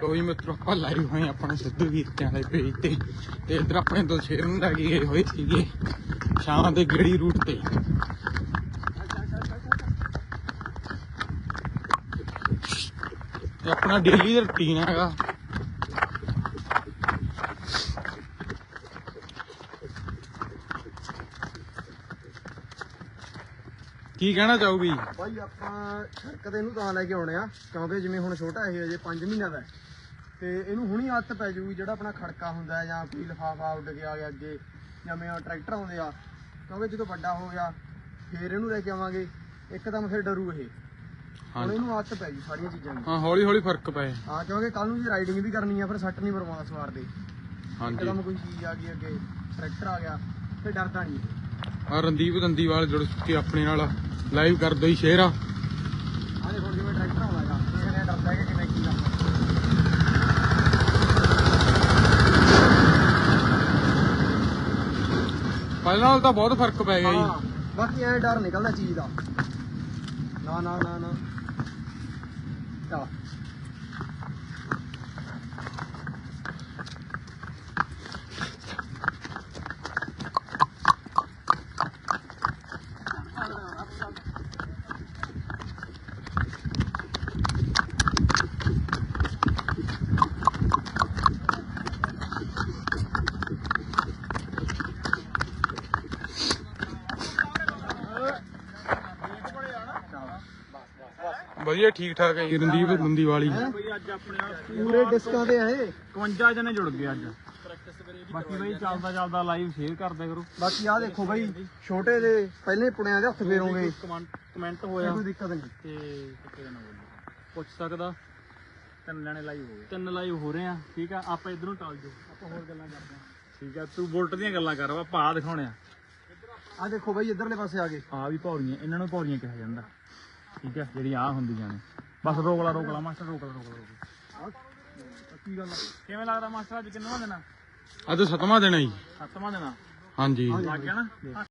ਕੋਈ ਮਿੱਤਰੋ, ਆਪਾਂ ਲਾਈਵ ਹੋਏ ਆਪਣੇ ਸਿੱਧੂ ਵੀਰ ਤੇ ਵਾਲੇ ਪੇਜ ਤੇ। ਤੇ ਇਧਰ ਆਪਣੇ ਦੋ ਸ਼ੇਰ ਨੂੰ ਲੈ ਗਏ ਹੋਏ ਸੀਗੇ, ਸ਼ਾਮ ਦੇ ਗੜੀ ਰੂਟ ਤੇ। ਤੇ ਆਪਣਾ ਡੇਲੀ ਦਾ ਰੁਟੀਨ ਹੈਗਾ। ਕੀ ਕਹਿਣਾ ਚਾਹੂਗੀ? ਭਾਈ ਆਪਾਂ ਸੜਕ ਤੇ ਇਹਨੂੰ ਤਾਂ ਲੈ ਕੇ ਆਉਣੇ ਆ ਕਿਉਂਕਿ ਜਿਵੇਂ ਹੁਣ ਛੋਟਾ ਇਹ ਅਜੇ 5 ਮਹੀਨਿਆਂ ਦਾ ਹੈ। ਤੇ ਇਹਨੂੰ ਹੁਣੀ ਆਦਤ ਪੈ ਜੂਗੀ ਜਿਹੜਾ ਆਪਣਾ ਖੜਕਾ ਹੁੰਦਾ ਹੈ ਜਾਂ ਕੋਈ ਲਿਫਾਫਾ ਉੱਡ ਗਿਆ ਗਿਆ ਅੱਗੇ ਜਾਂ ਮੈਂ ਟਰੈਕਟਰ ਆਉਂਦੇ ਆ ਕਿਉਂਕਿ ਜਦੋਂ ਵੱਡਾ ਹੋ ਗਿਆ ਫੇਰ ਇਹਨੂੰ ਲੈ ਕੇ ਆਵਾਂਗੇ ਇੱਕਦਮ ਫਿਰ ਡਰੂ ਇਹ। ਹਾਂਜੀ। ਇਹਨੂੰ ਆਦਤ ਪੈ ਜੂ ਸਾਰੀਆਂ ਚੀਜ਼ਾਂ ਦੀ। ਹਾਂ ਹੌਲੀ ਹੌਲੀ ਫ਼ਰਕ ਪਏ ਹਾਂ ਕਿਉਂਕਿ ਕੱਲ ਨੂੰ ਜੇ ਰਾਈਡਿੰਗ ਵੀ ਕਰਨੀ ਆ ਫਿਰ ਸੱਟ ਨਹੀਂ ਮਰਵਾਉਣਾ ਸਵਾਰ ਦੇ। ਹਾਂਜੀ। ਇੱਕਦਮ ਕੋਈ ਚੀਜ਼ ਆ ਗਈ ਅੱਗੇ ਟਰੈਕਟਰ ਆ ਗਿਆ ਫਿਰ ਡਰਦਾ ਨਹੀਂ ਆ ਰਣਦੀਪ ਦੰਦੀਵਾਲ ਜੁੜ ਕੇ ਆਪਣੇ ਨਾਲ ਲਾਈਵ ਕਰ ਦੋ ਹੀ ਸ਼ੇਰ ਆ। ਆ ਦੇਖੋ ਜਿਵੇਂ ਟਰੈਕਟਰ ਆਉਂਦਾ ਹੈਗਾ। ਦੇਖਦੇ ਆ ਡਰਦਾ ਹੈ ਕਿ ਕਿਵੇਂ ਕੀ ਕਰਦਾ ਪਹਿਲਾਂ ਨਾਲ ਤਾਂ ਬਹੁਤ ਫ਼ਰਕ ਪੈ ਗਿਆ ਜੀ। ਹਾਂ ਬਾਕੀ ਐ ਡਰ ਨਿਕਲਦਾ ਚੀਜ਼ ਦਾ। ਨਾ ਨਾ ਨਾ ਨਾ। ਚਾ ਵਧੀਆ ਠੀਕ ਠਾਕ ਹੈ ਜੀ। ਰਣਦੀਪ ਦੰਦੀਵਾਲੀ ਬਈ ਅੱਜ ਆਪਣੇ ਨਾਲ ਪੂਰੇ ਡਿਸਕਾਂ ਤੇ ਆਏ 51 ਜਣੇ ਜੁੜ ਗਏ ਅੱਜ। ਬਾਕੀ ਬਈ ਚੱਲਦਾ ਚੱਲਦਾ ਲਾਈਵ ਸ਼ੇਅਰ ਕਰਦਿਆ ਕਰੋ। ਬਾਕੀ ਆ ਦੇਖੋ ਬਈ ਛੋਟੇ ਦੇ ਪਹਿਲੇ ਪੁਣਿਆਂ ਦੇ ਹੱਥ ਫੇਰੋਗੇ ਕਮੈਂਟ ਕਮੈਂਟ ਕੋਈ ਹੋਇਆ ਦਿੱਕਤ ਨਹੀਂ। ਤੇ ਕਿੱਥੇ ਜਾਣਾ ਬੋਲੀ ਪੁੱਛ ਸਕਦਾ। ਤਿੰਨ ਜਣੇ ਲਾਈਵ ਹੋ ਗਏ। ਤਿੰਨ ਲਾਈਵ ਹੋ ਰਹੇ ਆ। ਠੀਕ ਆ ਆਪਾਂ ਇਧਰੋਂ ਟਾਲ ਜੋ ਆਪਾਂ ਹੋਰ ਗੱਲਾਂ ਕਰਦੇ ਆ। ਠੀਕ ਆ ਤੂੰ ਬੁਲਟ ਦੀਆਂ ਗੱਲਾਂ ਕਰ ਆਪਾਂ ਆ ਦਿਖਾਉਣੇ ਆ। ਆ ਦੇਖੋ ਬਈ ਇਧਰਲੇ ਪਾਸੇ ਆ ਗਏ। ਆ ਵੀ ਭੌਰੀਆਂ ਇਹਨਾਂ ਨੂੰ ਭੌਰੀਆਂ ਕਿਹਾ ਜਾਂਦਾ। ਠੀਕ ਆ ਜਿਹੜੀ ਆ ਹੁੰਦੀਆਂ ਨੇ। ਬਸ ਰੋਕ ਲਾ ਰੋਕ ਲਾ ਮਾਸਟਰ ਰੋਕ ਲਾ ਰੋਕ ਲਾ ਰੋਕ ਲਾ। ਕੀ ਗੱਲ ਆ? ਕਿਵੇਂ ਲੱਗਦਾ ਮਾਸਟਰ ਅੱਜ ਕਿੰਨਵਾਂ ਆ? ਅੱਜ ਸਤਵਾਂ ਦਿਨ ਹੈ ਜੀ। ਸੱਤਵਾਂ ਆ। ਹਾਂਜੀ। ਲੱਗ ਗਿਆ ਨਾ?